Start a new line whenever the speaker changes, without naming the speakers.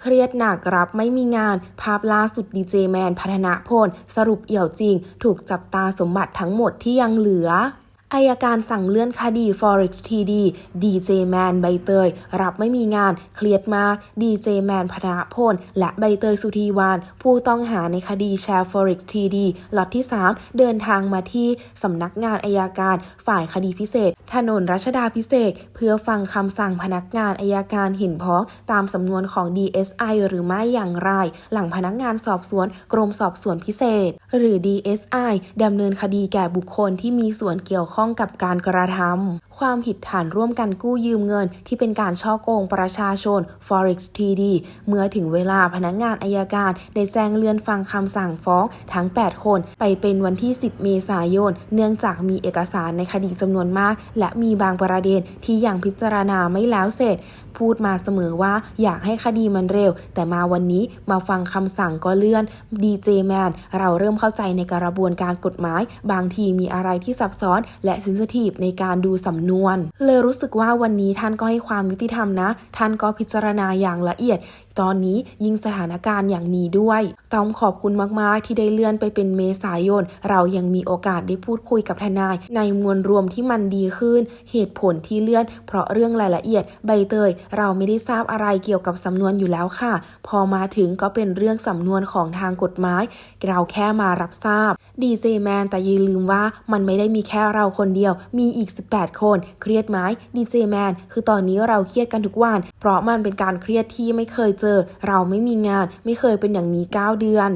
เครียดหนักรับไม่มีงาน ภาพล่าสุดดีเจแมนพัฒนาพล สรุปเอี่ยวจริง ถูกจับตาสมบัติทั้งหมดที่ยังเหลือ อายการสั่งเลื่อนคดี Forex TD ดีเจแมนใบเตย รับไม่มีงาน เครียดมากดีเจแมนพัฒนาพล และใบเตยสุธีวาน ผู้ต้องหาในคดีแชร์ Forex TD ล็อตที่ 3 เดินทางมาที่สำนักงานอายการฝ่ายคดีพิเศษ ถนนรัชดาพิเศษ เพื่อฟังคำสั่งพนักงานอายการเห็นพ้องตามสำนวนของ DSI หรือไม่อย่างไร หลังพนักงานสอบสวนกรมสอบสวนพิเศษ หรือ DSI ดำเนินคดีแก่บุคคลที่มีส่วนเกี่ยวข้องกับการกระทำความผิดฐานร่วมกันกู้ยืมเงิน ที่เป็นการช่อโกงประชาชน Forex TD เมื่อถึงเวลาพนักงานอายการ ได้แจ้งเลื่อนฟังคำสั่งฟ้องทั้ง 8 คน ไปเป็นวันที่ 10 เมษายน เนื่องจากมีเอกสารในคดีจำนวนมาก และมีบางประเด็นที่ยังพิจารณาไม่แล้วเสร็จ พูดมาเสมอว่าอยากให้คดีมันเร็ว แต่มาวันนี้มาฟังคำสั่งก็เลื่อนดีเจแมนเราเริ่มเข้าใจในกระบวนการกฎหมาย บางทีมีอะไรที่ซับซ้อนและซินซิทีฟในการดูสำนวน เลยรู้สึกว่าวันนี้ท่านก็ให้ความยุติธรรมนะ ท่านก็พิจารณาอย่างละเอียด ตอนนี้ยิ่งสถานการณ์อย่างนี้ด้วย ต้องขอบคุณมาก ๆ ที่ได้เลื่อนไปเป็นเมษายน เรายังมีโอกาสได้พูดคุยกับทนาย ในมวลรวมที่มันดีขึ้น เหตุผลที่เลื่อน เพราะเรื่องรายละเอียด ใบเตย เราไม่ได้ทราบอะไรเกี่ยวกับสำนวนอยู่แล้วค่ะ พอมาถึงก็เป็นเรื่องสำนวนของทางกฎหมาย เราแค่มารับทราบ ดีเจแมนแต่อย่าลืมว่ามันไม่ได้มีแค่เราคนเดียว มีอีก 18 คน เครียดไหมดีเจแมนคือตอนนี้เราเครียดกันทุกวัน เพราะมันเป็นการเครียดที่ไม่เคยเจอเราไม่มีงาน ไม่เคยเป็นอย่างนี้ 9 เดือน